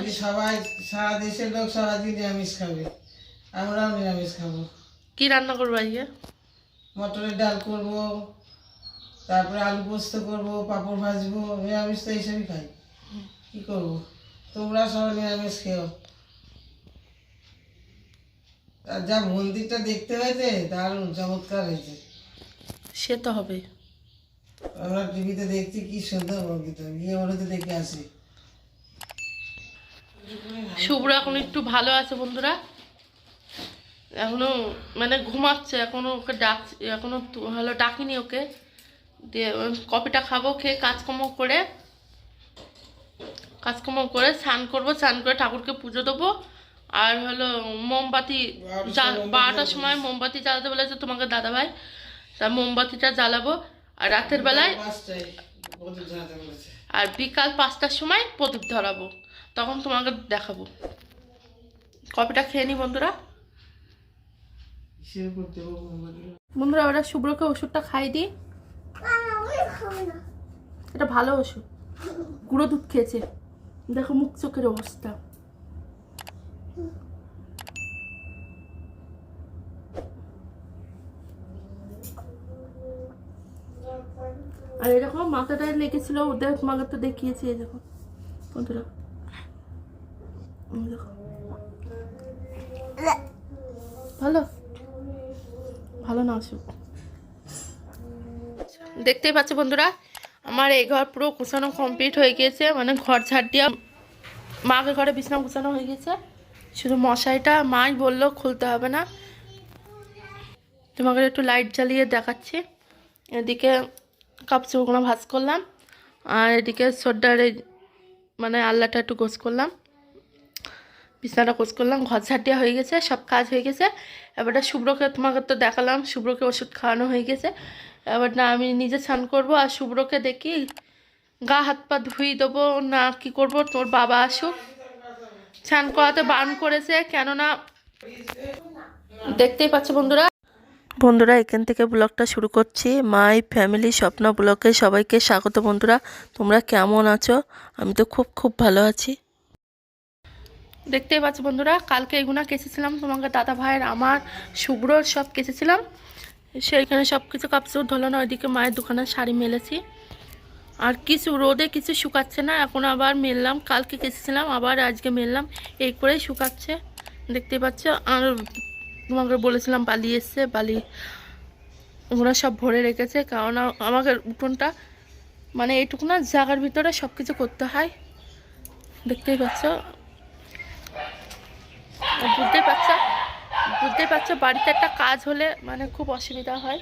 আজকে সবাই সারা দেশের লোক সবাই নিরামিষ খাবে। আমরাও নিরামিষ খাব। কি রান্না করব আজকে? মটরের ডাল করব তারপরে আলু পোস্ত করব পাঁপড় ভাজবো নিরামিষ তো এইসবই খাই। কি করব? তোমরা সবাই নিরামিষ খেও। আর যা মন্দিরটা দেখতে হয়েছে দারুণ চমৎকার হয়েছে। সে তো হবে আমরা টিভিতে দেখছি কি সুন্দর মন্দিরটা। গিয়ে ওটাতে দেখে আসি। শুভ্র এখন একটু ভালো আছে বন্ধুরা। এখনও মানে ঘুমাচ্ছে এখনও ওকে ডাক এখনও হলো ডাকিনি ওকে। দিয়ে কফিটা খাব খেয়ে কাজকর্ম করে কাজকর্ম করে স্নান করব স্নান করে ঠাকুরকে পুজো দেবো। আর হলো মোমবাতি বারোটার সময় মোমবাতি জ্বালাতে বলেছে তোমাকে দাদাভাই। তা মোমবাতিটা জ্বালাবো। আর রাতের বেলায় আর বিকাল পাঁচটার সময় প্রদীপ ধরাবো। তখন তোমাকে দেখাবো। কফিটা খেয়ে নি বন্ধুরা? বন্ধুরা ওরা শুভ্রকে ওষুধটা খাই দিই এটা ভালো ওষুধ। গুঁড়ো দুধ খেয়েছে। দেখো মুখ চোখের অবস্থা। আর এরকম মাথাটায় লেগেছিল, ওদের তোমাকে তো দেখিয়েছি দেখো। বন্ধুরা। দেখতেই পাচ্ছ বন্ধুরা, আমার এই ঘর পুরো কুচানো কমপ্লিট হয়ে গিয়েছে মানে ঘর ঝাড় দিয়া মাকে ঘরে বিছানা কুচানো হয়ে গেছে শুধু মশারিটা মাই বলল খুলতে হবে না। তোমাকে একটু লাইট জ্বালিয়ে দেখাচ্ছি। এদিকে কাপ চৌকোনা ভাজ করলাম, আর এদিকে সোডার মানে আল্লাটা একটু গোছ করলাম। বিছানাটা কোচ করলাম, ঘর ঝাঁটিয়া হয়ে গেছে, সব কাজ হয়ে গেছে। এবারটা শুভ্রকে তোমাকে তো দেখালাম, শুভ্রকে ওষুধ খাওয়ানো হয়ে গেছে। এবার না আমি নিজে স্নান করব আর শুভ্রকে দেখি গা হাত পা ধুই দেবো, না কি করব, তোর বাবা আসুক। স্নান করাতে বারণ করেছে, কেননা দেখতেই পাচ্ছ বন্ধুরা। বন্ধুরা, এখান থেকে ব্লগটা শুরু করছি। মাই ফ্যামিলি স্বপ্ন ব্লগে সবাইকে স্বাগত বন্ধুরা। তোমরা কেমন আছো? আমি তো খুব খুব ভালো আছি। দেখতেই পাচ্ছ বন্ধুরা, কালকে এগুনা কেচেছিলাম, তোমাকে দাদা ভাইয়ের, আমার শুভ্রর সব কেচেছিলাম। সেইখানে সব কিছু কাপড় ধরলো না, ওইদিকে মায়ের দোকানের শাড়ি মেলেছি। আর কিছু রোদে কিছু শুকাচ্ছে না, এখন আবার মেললাম, কালকে কেচেছিলাম, আবার আজকে মেললাম, এই করেই শুকাচ্ছে। দেখতেই পাচ্ছ, আর তোমাকে বলেছিলাম বালি এসছে, বালি ওগুলো সব ভরে রেখেছে, কারণ আমাকে উঠোনটা মানে এইটুকু না, জায়গার ভিতরে সব কিছু করতে হয়। দেখতেই পাচ্ছ বুঝতেই পারছ? বুঝতেই পারছ, বাড়িতে একটা কাজ হলে মানে খুব অসুবিধা হয়।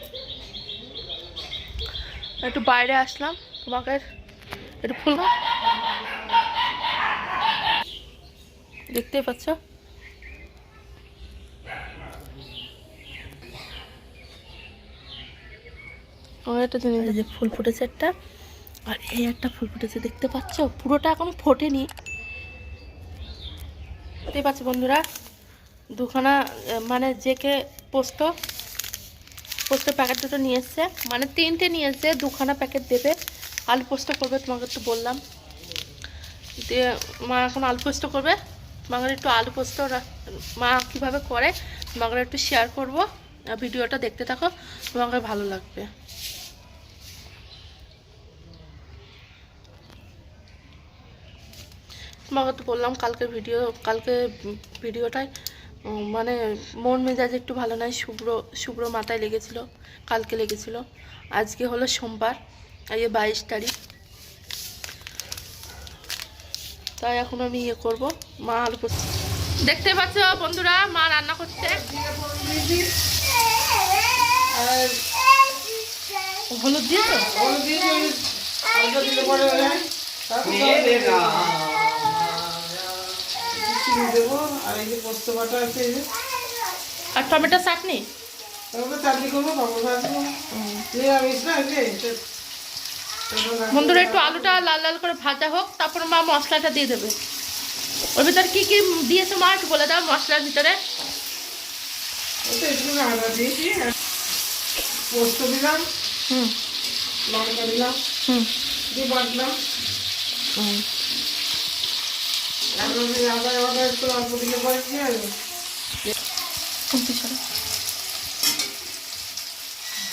একটু বাইরে আসলাম, তোমাকে একটু ফুল দেখতেই পাচ্ছ? একটা জিনিস যে ফুল ফুটেছে একটা। আর এই একটা ফুল ফুটেছে, দেখতে পাচ্ছ? পুরোটা এখন ফোটেনি। দেখতেই পাচ্ছ বন্ধুরা? দুখানা মানে জেকে পোস্ত, পোস্তের প্যাকেট দুটো নিয়ে এসছে মানে তিনটে নিয়ে এসছে দুখানা প্যাকেট দেবে। আলু পোস্ত করবে, তোমাকে তো বললাম। দিয়ে মা এখন আলু পোস্ত করবে। তোমাকে একটু আলু পোস্ত মা কীভাবে করে, তোমাকে একটু শেয়ার করব। ভিডিওটা দেখতে থাকো, তোমাকে ভালো লাগবে। তোমাকে তো বললাম, কালকে ভিডিও, কালকে ভিডিওটায় মানে মন মেজাজ একটু ভালো নয় শুভ্র শুভ্র মাথায় লেগেছিল কালকে লেগেছিল। আজকে হলো সোমবার আজকে বাইশ তারিখ। তাই এখন আমি ইয়ে করব মা আলু পোস্ত দেখতে পাচ্ছ বন্ধুরা মা রান্না করছে। আর হলুদ দিয়ে তো হলুদ দিয়ে চিনি দেবো। আর এই যে পোস্ত বাটা আছে এই যে। আর টমেটো চাটনি? তারপরে চাটনি করব পাপড় ভাজবো নিরামিষ না এই যে এটা- এটা না- বন্ধুরা একটু আলুটা লাল লাল করে ভাজা হোক তারপর মা মশলাটা দিয়ে দেবে। ওর ভিতরে কি কি দিয়েছে মা একটু বলে দাও মশলার ভিতরে। আদা দিয়েছি পোস্ত দিলাম হুম। লঙ্কা দিলাম হুম। দিয়ে বাটলাম হুম এখন যদি আদা আদা একটু অল্প দিলে পরে কি হবে খুন্তি সরো।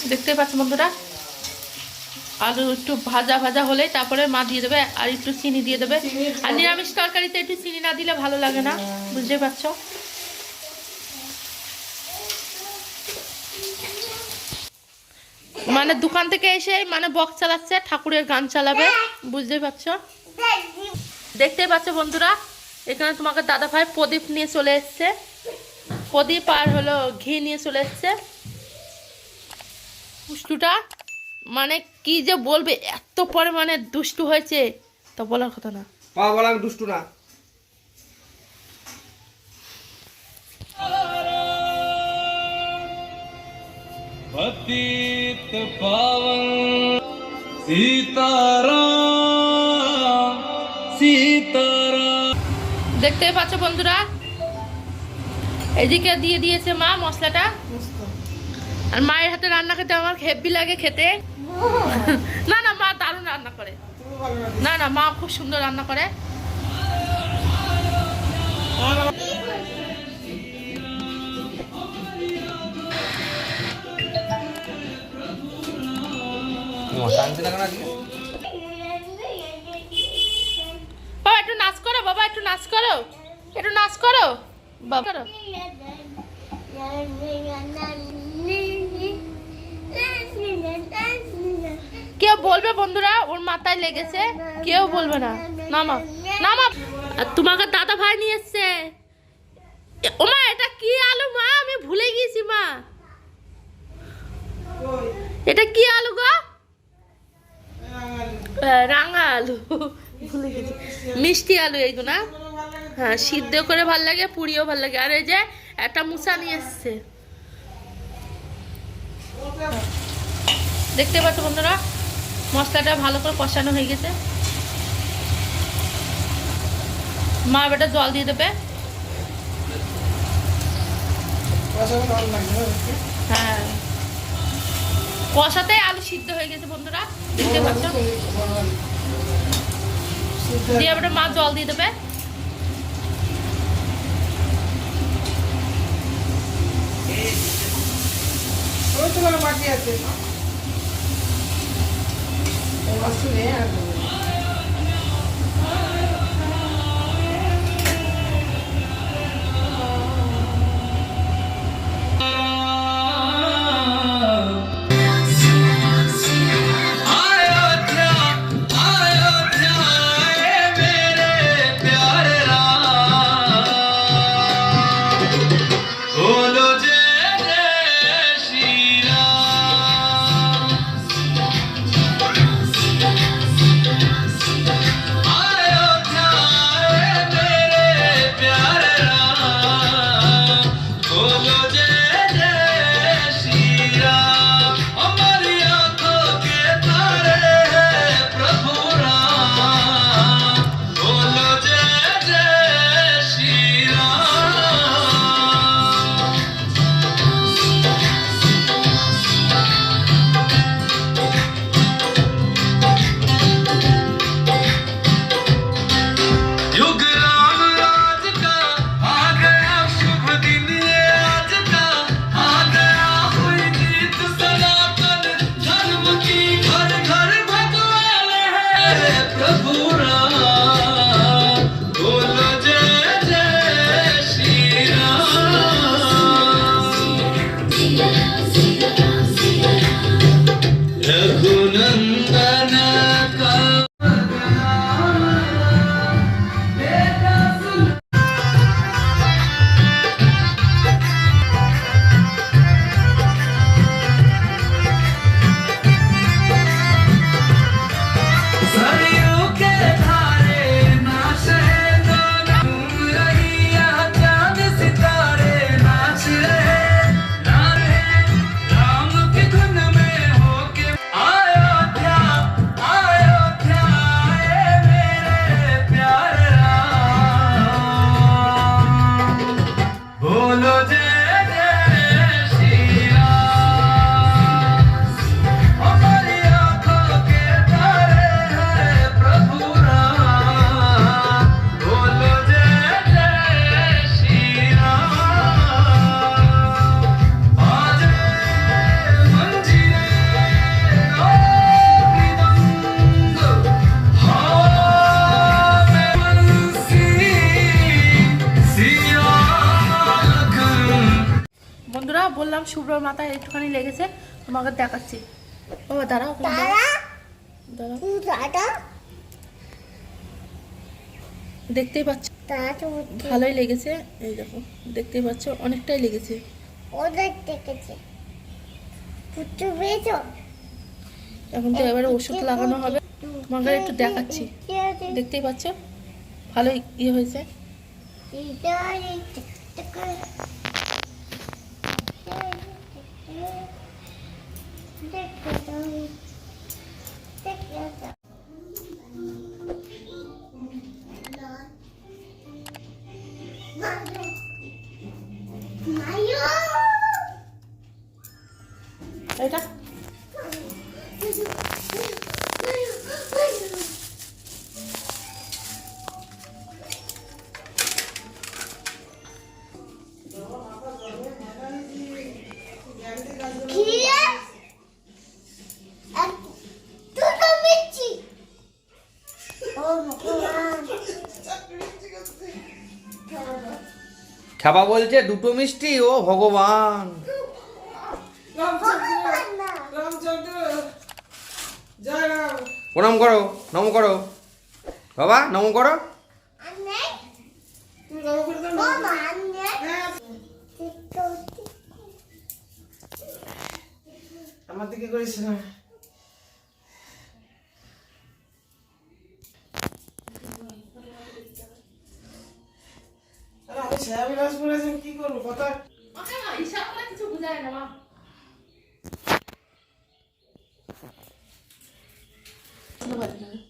দেখতেই পাচ্ছ বন্ধুরা? আলু একটু ভাজা ভাজা হলেই তারপরে মা দিয়ে দেবে আর একটু চিনি দিয়ে দেবে। আর নিরামিষ তরকারিতে একটু চিনি না দিলে ভালো লাগে না, বুঝতে পারছ? মানে দোকান থেকে এসে মানে বক্স চালাচ্ছে, ঠাকুরের গান চালাবে বুঝতেই পারছ? দেখতেই পাচ্ছ বন্ধুরা? এখানে তোমাকে দাদা ভাই প্রদীপ নিয়ে চলে এসছে প্রদীপ আর হলো ঘি নিয়ে চলে এসছে দুষ্টুটা মানে কি যে বলবে এত পরিমাণে দুষ্টু হয়েছে তা বলার কথা না পা বলা আমি দুষ্টু না पतित पावन सीताराम सीताराम দেখতেই পাচ্ছ বন্ধুরা? এদিকে দিয়ে দিয়েছে মা মশলাটা। আর মায়ের হাতে রান্না খেতে আমার হেভি লাগে খেতে। না না, মা দারুণ রান্না করে। না না, মা খুব সুন্দর রান্না করে। মশা আনতে লাগে আজকে বাবা একটু নাচ করো বাবা একটু নাচ করো? একটু নাচ করো? করো। কেউ বলবে বন্ধুরা, ওর মাথায় লেগেছে, কেউ বলবে না। না মা না মা আর তোমাকে দাদা ভাই নিয়ে এসছে। এ- ওমা, এটা কি আলু, মা? আমি ভুলে গিয়েছি, মা। এটা কি আলু গো? রাঙা আলু। মিষ্টি আলু এইগুলো হ্যাঁ সিদ্ধ করে ভালো লাগে, পুরিও ভালো লাগে। আর এই যে একটা মুসা নিয়ে এসছে। দেখতে পাচ্ছ বন্ধুরা, মশলাটা ভালো করে কষানো হয়ে গেছে। মা বেটা জল দিয়ে দেবে? হ্যাঁ। কষাতে আলু সিদ্ধ হয়ে গেছে বন্ধুরা। দেখতে পাচ্ছ? দিয়ে এবারে মা জল দিয়ে দেবে। আছে। মাথায় একটুখানি লেগেছে তোমাকে দেখাচ্ছি। ও দাঁড়াও দাঁড়াও। দেখতেই পাচ্ছ ভালোই লেগেছে। এই দেখো দেখতেই পাচ্ছ অনেকটাই লেগেছে। এখন তো এবারে ওষুধ লাগানো হবে। তোমাকে একটু দেখাচ্ছি। দেখতেই পাচ্ছ? ভালোই ইয়ে হয়েছে। Later. খাবা বলছে, দুটো মিষ্টি, ও ভগবান। প্রণাম করো, নম করো। বাবা, নম করো। আমার দিকে করিস না। কি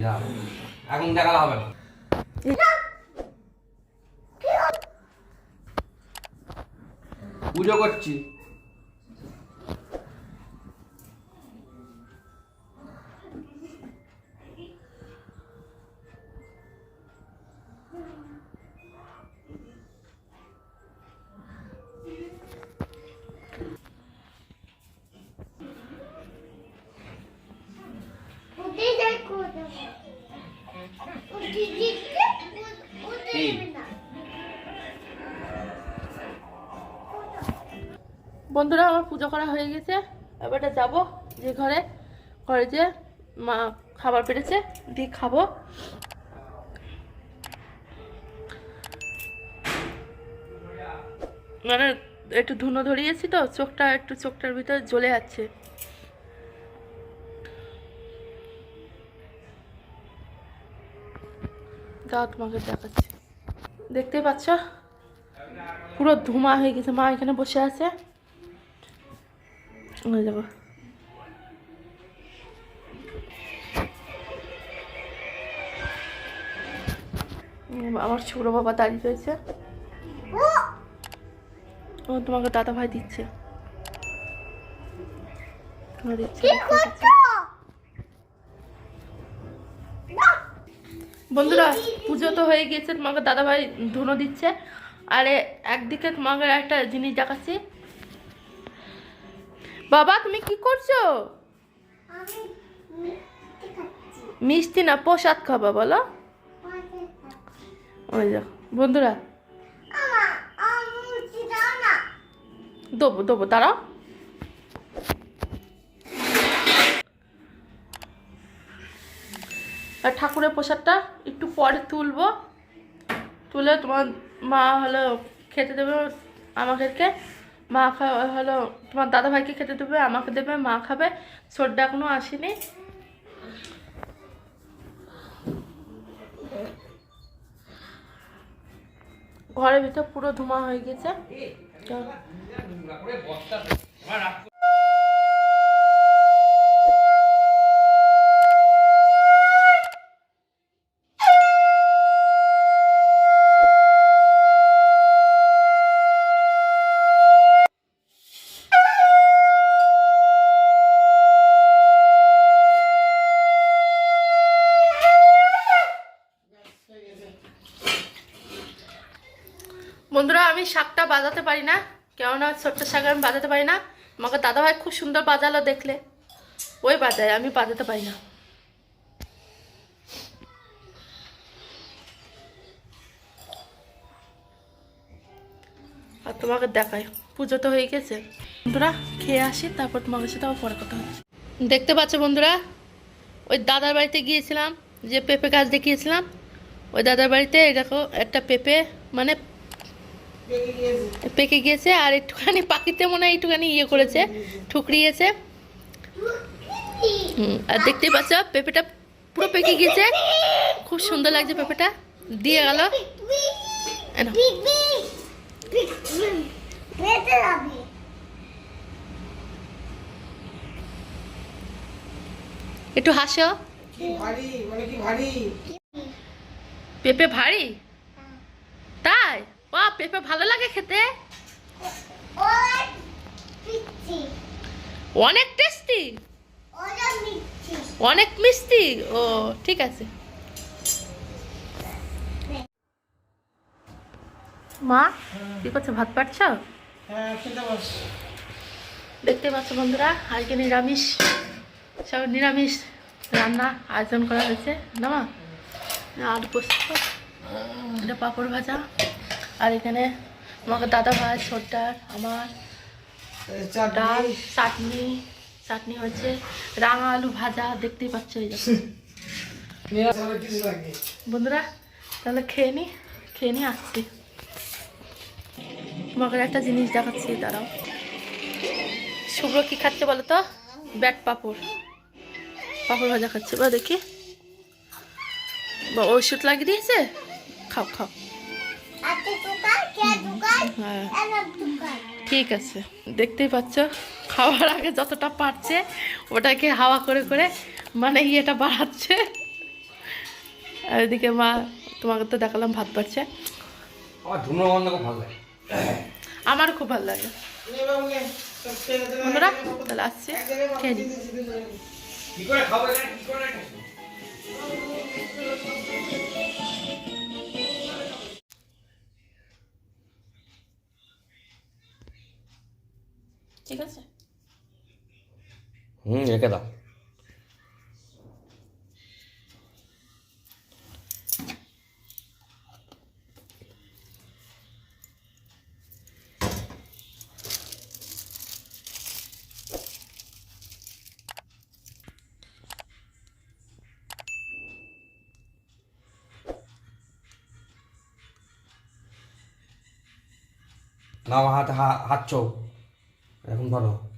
এখন দেখালে হবে না। পুজো করছি। পুজো করা হয়ে গেছে। এবারে যাব যে ঘরে। ঘরে যে মা খাবার পেরেছে, দিয়ে খাব। মানে একটু ধুনো ধরিয়েছি তো, চোখটা একটু চোখটার ভিতরে জ্বলে যাচ্ছে। দাও তোমাকে দেখাচ্ছি। দেখতেই পাচ্ছ? পুরো ধুমা হয়ে গেছে, মা এখানে বসে আছে। দেখো আমার ছোট বাবা দাঁড়িয়ে রয়েছে। ও তোমাকে দাদা ভাই দিচ্ছে। বন্ধুরা পুজো তো হয়ে গিয়েছে তোমাকে দাদা ভাই ধুনো দিচ্ছে। আর একদিকে তোমাকে একটা জিনিস দেখাচ্ছি। বাবা তুমি কি করছ? মিষ্টি না প্রসাদ খাবা বলো। ওই দেখো বন্ধুরা। দেবো দেবো দাঁড়াও। আর ঠাকুরের প্রসাদটা একটু পরে তুলবো। তুলে তোমার মা হলো খেতে দেবে আমাদেরকে। মা হলো তোমার দাদা ভাইকে খেতে দেবে আমাকে দেবে মা খাবে সর্দা এখনও আসেনি ঘরের ভিতর পুরো ধুমা হয়ে গেছে বাজাতে পারি না। কেননা ছোট্ট শাক আমি বাজাতে পারি না। আমাকে দাদাভাই খুব সুন্দর বাজালো দেখলে। ওই বাজায় আমি বাজাতে পারি না। আর তোমাকে দেখাই, পুজো তো হয়ে গেছে। বন্ধুরা, খেয়ে আসি, তারপর তোমাদের সাথে আবার পরে কথা হচ্ছে দেখতে পাচ্ছ বন্ধুরা, ওই দাদার বাড়িতে গিয়েছিলাম, যে পেঁপে গাছ দেখিয়েছিলাম। ওই দাদার বাড়িতে দেখো একটা পেঁপে মানে পেকে গিয়েছে আর একটুখানি পাখিতে মনে হয় একটুখানি ইয়ে করেছে ঠুকরিয়েছে। আর দেখতেই পাচ্ছ পেঁপেটা পুরো পেকে গিয়েছে। খুব সুন্দর লাগছে পেঁপেটা। দিয়ে গেল। একটু হাসো। মানে পেঁপে ভারী? তাই? ও পেঁপে ভালো লাগে খেতে? অনেক টেস্টি? অনেক মিষ্টি। ও ঠিক আছে। মা কি করছ? ভাত পাচ্ছ হ্যাঁ দেখতে পাচ্ছ বন্ধুরা আজকে নিরামিষ। সব নিরামিষ রান্না আয়োজন করা হয়েছে। না মা? আর পোস্ত এটা পাঁপড় ভাজা। আর এখানে আমাকে দাদা ভাই ছোট্টার আমার ডাল চাটনি চাটনি হয়েছে। রাঙা আলু ভাজা দেখতেই পাচ্ছ এই বন্ধুরা তাহলে খেয়ে নি খেয়ে নি আসছি তোমাকে একটা জিনিস দেখাচ্ছি দাঁড়াও। শুভ্র কি খাচ্ছে বলো তো? ব্যাট পাপড়। পাপড় ভাজা খাচ্ছে। বা দেখি। বা ওষুধ লাগিয়ে দিয়েছে? খাও খাও। হ্যাঁ। ঠিক আছে। দেখতেই পাচ্ছ খাওয়ার আগে যতটা পারছে ওটাকে হাওয়া করে করে মানে ইয়েটা বাড়াচ্ছে। আর এদিকে মা তোমাকে তো দেখালাম ভাত পাচ্ছে আমার খুব ভালো লাগে। বন্ধুরা তাহলে আসছি। খেয়ে ठीक है ना वहाँ हाथ हाथ चौ এখন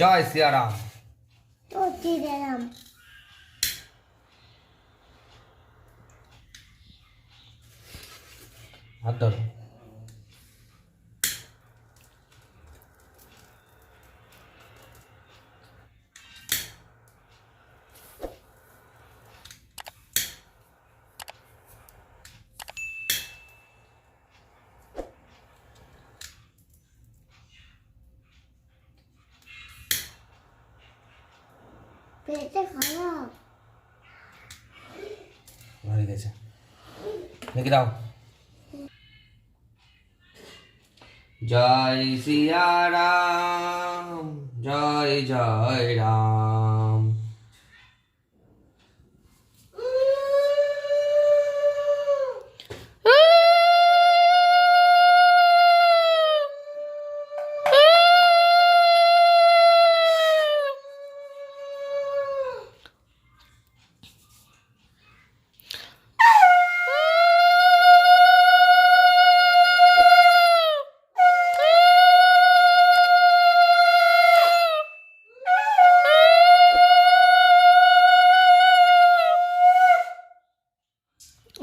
ধরো জয় সিয়ারাম তো দিলাম পেটে খারাপ হয়ে গেছে। দেখি দাও। জয় সিয়ারাম জয় জয় রাম।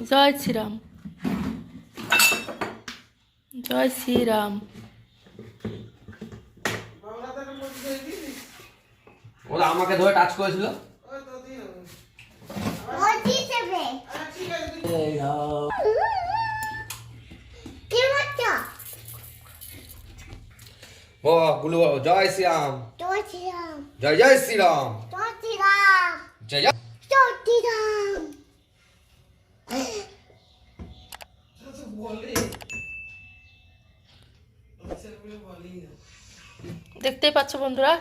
জয় শ্রীরাম। জয় শ্রীরাম। ওরা আমাকে ধরে টাচ করেছিল। ও গুলো জয় শ্রীরাম। জয় জয় শ্রীরাম তো দিলাম জয় জয় তো দিলাম তো বলে ছেলেগুলো বলেই না দেখতেই পাচ্ছ বন্ধুরা?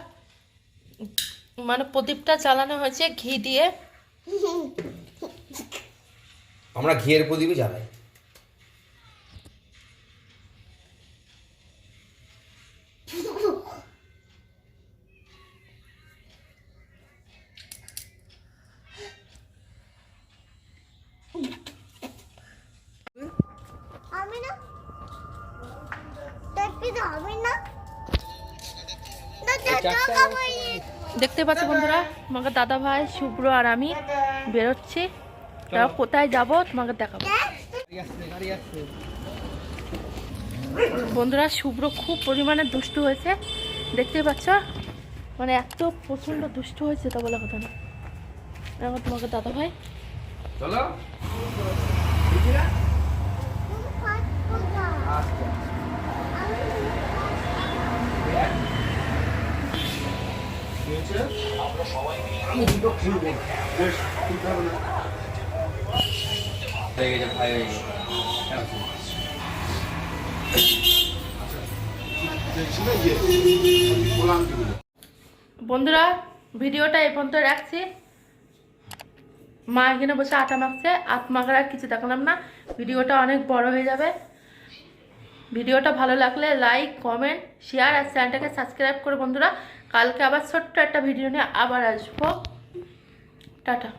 মানে প্রদীপটা জ্বালানো হয়েছে ঘি দিয়ে। আমরা ঘিয়ের প্রদীপই জ্বালাই। দেখতে পাচ্ছ বন্ধুরা তোমাকে দাদা ভাই শুভ্র আর আমি বেরোচ্ছি। তারা কোথায় যাব তোমাকে দেখাবো। বন্ধুরা শুভ্র খুব পরিমাণে দুষ্টু হয়েছে। দেখতে পাচ্ছ? মানে এত প্রচণ্ড দুষ্টু হয়েছে তা বলা কথা না। এখন তোমাকে দাদা ভাই। চলো। হয়ে গেছে ভাই। হয়ে। গেছে বন্ধুরা ভিডিওটা এই পর্যন্ত রাখছি। মা এখানে বসে আটা মাখছে। আট মাখার আর কিছু দেখালাম না। ভিডিওটা অনেক বড় হয়ে যাবে। ভিডিওটা ভালো লাগলে লাইক কমেন্ট শেয়ার আর চ্যানেলটাকে সাবস্ক্রাইব করে বন্ধুরা। কালকে আবার ছোট্ট একটা ভিডিও নিয়ে আবার আসব। টাটা।